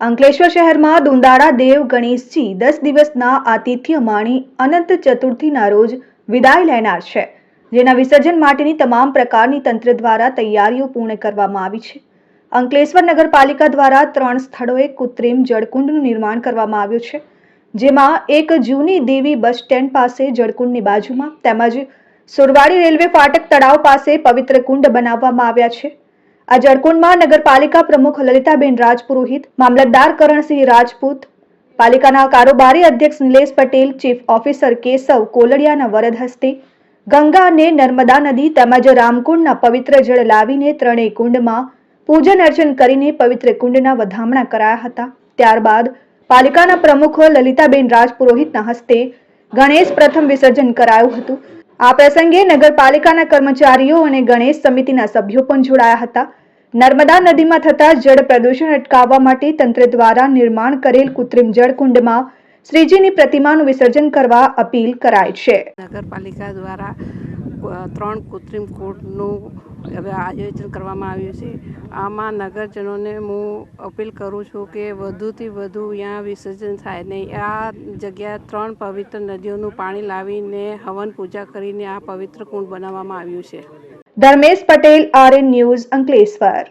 અંકલેશ્વર શહેરમાં દુંદાળા દેવ ગણેશજી દસ દિવસના આતિથ્ય માણી અનંત ચતુર્થીના રોજ વિદાય લેનાર છે, જેના વિસર્જન માટેની તમામ પ્રકારની તંત્ર દ્વારા તૈયારીઓ પૂર્ણ કરવામાં આવી છે. અંકલેશ્વર નગરપાલિકા દ્વારા ત્રણ સ્થળોએ કૃત્રિમ જળકુંડનું નિર્માણ કરવામાં આવ્યું છે, જેમાં એક જૂની દેવી બસ સ્ટેન્ડ પાસે જળકુંડની બાજુમાં તેમજ સુરવાડી રેલવે ફાટક તળાવ પાસે પવિત્ર કુંડ બનાવવામાં આવ્યા છે. આ જળકુંડમાં નગરપાલિકા પ્રમુખ લલિતાબેન રાજપુરોહિત, મામલતદાર કરણસિંહ રાજપૂત, પાલિકાના કારોબારી અધ્યક્ષ નિલેશ પટેલ, ચીફ ઓફિસર કેશવ કોલડિયાના વરદ હસ્તે, ગંગા અને નર્મદા નદી તેમજ રામકુંડના પવિત્ર જળ લાવીને ત્રણેય કુંડમાં પૂજન અર્ચન કરીને પવિત્ર કુંડના વધામણા કરાયા હતા. ત્યારબાદ પાલિકાના પ્રમુખ લલિતાબેન રાજપુરોહિતના હસ્તે ગણેશ પ્રથમ વિસર્જન કરાયું હતું. આ પ્રસંગે નગરપાલિકાના કર્મચારીઓ અને ગણેશ સમિતિના સભ્યો પણ જોડાયા હતા. નર્મદા નદીમાં થતા જળ પ્રદૂષણ અટકાવવા માટે તંત્ર દ્વારા નિર્માણ કરેલ કૃત્રિમ જળકુંડમાં શ્રીજીની પ્રતિમાનું વિસર્જન કરવા અપીલ કરાય છે. નગરપાલિકા દ્વારા ત્રણ કૃત્રિમ કૂટનું હવે આયોજન કરવામાં આવ્યું છે. આમાં નગરજનોને હું અપીલ કરું છું કે વધુથી વધુ અહીંયા વિસર્જન થાય ને આ જગ્યા ત્રણ પવિત્ર નદીઓનું પાણી લાવીને હવન પૂજા કરીને આ પવિત્ર કુંડ બનાવવામાં આવ્યું છે. Dharmesh Patel RN news Ankleshwar.